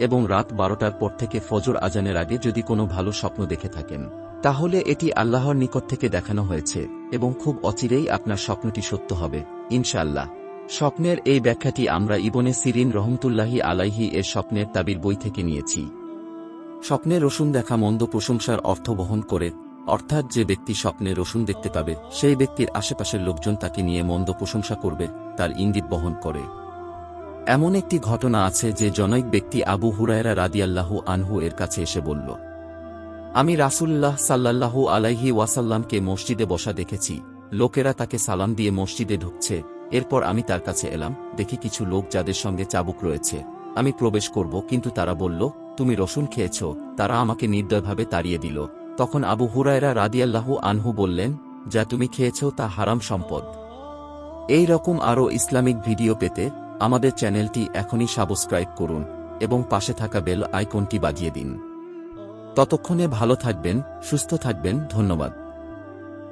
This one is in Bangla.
এবং রাত বারোটার পর থেকে ফজর আজানের আগে যদি কোনো ভালো স্বপ্ন দেখে থাকেন, তাহলে এটি আল্লাহর নিকট থেকে দেখানো হয়েছে এবং খুব অচিরেই আপনার স্বপ্নটি সত্য হবে, ইনশাআল্লাহ। স্বপ্নের এই ব্যাখ্যাটি আমরা ইবনে সিরিন রহমতুল্লাহি আলাইহি এর স্বপ্নের তাবির বই থেকে নিয়েছি। স্বপ্নে রসুন দেখা মন্দ প্রশংসার অর্থ বহন করে, অর্থাৎ যে ব্যক্তি স্বপ্নে রসুন দেখতে পাবে, সেই ব্যক্তির আশেপাশের লোকজন তাকে নিয়ে মন্দ প্রশংসা করবে, তার ইঙ্গিত বহন করে। এমন একটি ঘটনা আছে যে জনৈক ব্যক্তি আবু হুরায়রা রাদিয়াল্লাহু আনহু এর কাছে এসে বলল, আমি রাসুল্লাহ সাল্লাল্লাহু আলাইহি ওয়াসাল্লামকে মসজিদে বসা দেখেছি। লোকেরা তাকে সালাম দিয়ে মসজিদে ঢুকছে। এরপর আমি তার কাছে এলাম, দেখি কিছু লোক যাদের সঙ্গে চাবুক রয়েছে। আমি প্রবেশ করব, কিন্তু তারা বলল, তুমি রসুন খেয়েছ। তারা আমাকে নির্দয়ভাবে তাড়িয়ে দিল। তখন আবু হুরায়রা রাদিয়াল্লাহু আনহু বললেন, যা তুমি খেয়েছ তা হারাম সম্পদ। এই রকম আরও ইসলামিক ভিডিও পেতে আমাদের চ্যানেলটি এখনই সাবস্ক্রাইব করুন এবং পাশে থাকা বেল আইকনটি বাজিয়ে দিন। ততক্ষণে ভালো থাকবেন, সুস্থ থাকবেন, ধন্যবাদ।